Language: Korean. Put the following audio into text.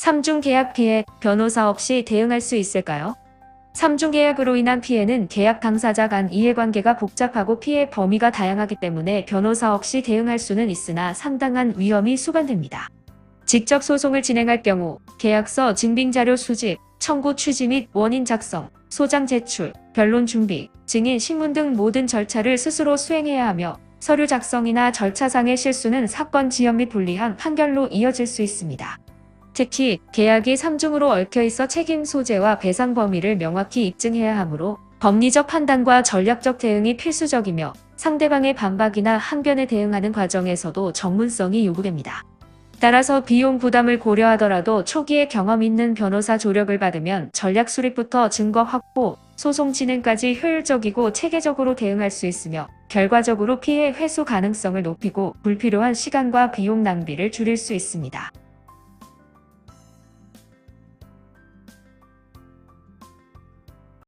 삼중 계약 피해 변호사 없이 대응할 수 있을까요? 삼중 계약으로 인한 피해는 계약 당사자 간 이해관계가 복잡하고 피해 범위가 다양하기 때문에 변호사 없이 대응할 수는 있으나 상당한 위험이 수반됩니다. 직접 소송을 진행할 경우 계약서 증빙자료 수집, 청구 취지 및 원인 작성, 소장 제출, 변론 준비, 증인 신문 등 모든 절차를 스스로 수행해야 하며 서류 작성이나 절차상의 실수는 사건 지연 및 불리한 판결로 이어질 수 있습니다. 특히 계약이 3중으로 얽혀 있어 책임 소재와 배상 범위를 명확히 입증해야 하므로 법리적 판단과 전략적 대응이 필수적이며 상대방의 반박이나 항변에 대응하는 과정에서도 전문성이 요구됩니다. 따라서 비용 부담을 고려하더라도 초기에 경험 있는 변호사 조력을 받으면 전략 수립부터 증거 확보, 소송 진행까지 효율적이고 체계적으로 대응할 수 있으며 결과적으로 피해 회수 가능성을 높이고 불필요한 시간과 비용 낭비를 줄일 수 있습니다.